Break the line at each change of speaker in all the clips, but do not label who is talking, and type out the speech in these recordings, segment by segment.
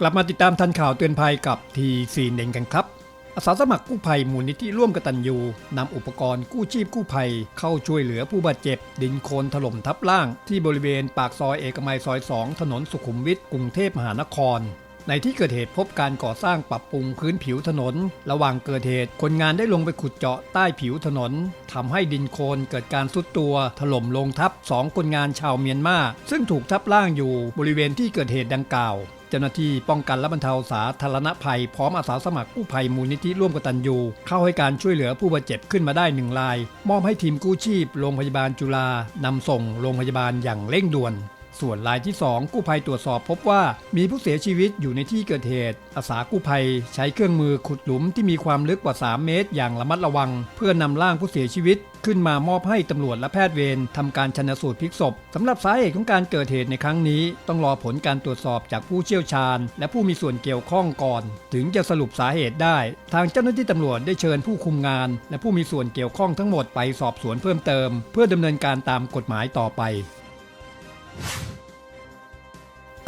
กลับมาติดตามทันข่าวเตือนภัยกับทีซีเนงกันครับ อาสาสมัครกู้ภัยมูลนิธิร่วมกตัญญูนำอุปกรณ์กู้ชีพกู้ภัย เข้าช่วยเหลือผู้บาดเจ็บ ดินโคลนถล่มทับล่าง ที่บริเวณปากซอยเอกมัยซอย 2 ถนนสุขุมวิทกรุงเทพมหานคร ในที่เกิดเหตุพบการก่อสร้างปรับปรุงพื้นผิวถนน ระหว่างเกิดเหตุคนงานได้ลงไปขุดเจาะใต้ผิวถนนทำให้ดินโคลนเกิดการซุดตัว ถล่มลงทับสองคนงานชาวเมียนมาซึ่งถูกทับล่างอยู่บริเวณที่เกิดเหตุดังกล่าว เจ้าหน้าที่ป้องกันและบรรเทาสาธารณภัย พร้อมอาสาสมัครกู้ภัยมูลนิธิร่วมกตัญญูเข้าให้การช่วยเหลือผู้บาดเจ็บขึ้นมาได้หนึ่งราย มอบให้ทีมกู้ชีพโรงพยาบาลจุฬานำส่งโรงพยาบาลอย่างเร่งด่วน ส่วนรายที่ 2 กู้ภัยตรวจสอบพบว่ามีผู้เสียชีวิตอยู่ในที่เกิดเหตุ อาสากู้ภัยใช้เครื่องมือขุดหลุมที่มีความลึกกว่า 3 เมตร อย่างระมัดระวัง เพื่อนำร่างผู้เสียชีวิต ขึ้นมามอบให้ตำรวจและแพทย์เวรทำการชันสูตรพลิกศพสำหรับสาเหตุของการเกิดเหตุในครั้งนี้ ต้องรอผลการตรวจสอบจากผู้เชี่ยวชาญ และผู้มีส่วนเกี่ยวข้องก่อน ถึงจะสรุปสาเหตุได้ ทางเจ้าหน้าที่ตำรวจได้เชิญผู้คุมงาน และผู้มีส่วนเกี่ยวข้องทั้งหมดไปสอบสวนเพิ่มเติม เพื่อดำเนินการตามกฎหมายต่อไป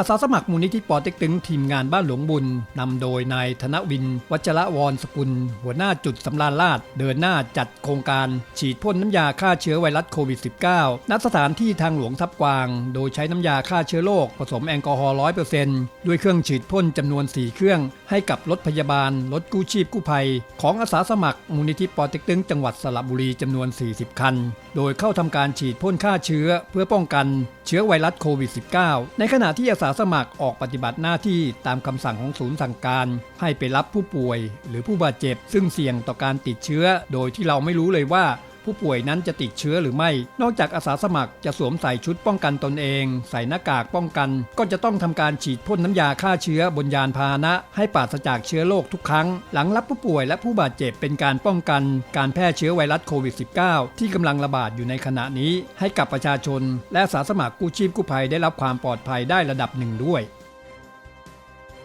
อาสาสมัครมูลนิธิปอเต็กตึงทีมงานบ้านหลวงบุญนำโดยนายธนวิน วัชระวรสกุล หัวหน้าจุดสำราญราชเดินหน้าจัดโครงการ ฉีดพ่นน้ำยาฆ่าเชื้อไวรัสโควิด -19 ณสถานที่ทางหลวงทับกวาง โดยใช้น้ำยาฆ่าเชื้อโรคผสมแอลกอฮอล์ร้อยเปอร์เซนต์ด้วยเครื่องฉีดพ่นจำนวน 4 เครื่อง ให้กับรถพยาบาล รถกู้ชีพกู้ภัย ของอาสาสมัครมูลนิธิปอเต็กตึงจังหวัดสระบุรีจำนวน 40 คัน โดยเข้าทำการฉีดพ่นฆ่าเชื้อ เพื่อป้องกัน เชื้อไวรัสโควิด -19 ในขณะที่อาสาสมัครออกปฏิบัติหน้าที่ตามคำสั่งของศูนย์สั่งการ ให้ไปรับผู้ป่วย หรือผู้บาดเจ็บ ซึ่งเสี่ยงต่อการติดเชื้อ โดยที่เราไม่รู้เลยว่า ผู้ป่วยนั้นจะติดเชื้อหรือไม่ นอกจากอาสาสมัครจะสวมใส่ชุดป้องกันตนเอง ใส่หน้ากากป้องกัน ก็จะต้องทำการฉีดพ่นน้ำยาฆ่าเชื้อบนยานพาหนะ ให้ปราศจากเชื้อโรคทุกครั้ง หลังรับผู้ป่วยและผู้บาดเจ็บเป็นการป้องกันการแพร่เชื้อไวรัสโควิด -19 ที่กำลังระบาดอยู่ในขณะนี้ ให้กับประชาชน และอาสาสมัครกู้ชีพกู้ภัยได้รับความปลอดภัยได้ระดับหนึ่งด้วย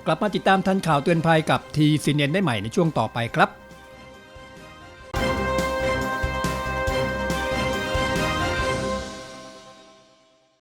กลับมาติดตามทันข่าวเตือนภัยกับทีซีเนได้ใหม่ในช่วงต่อไปครับ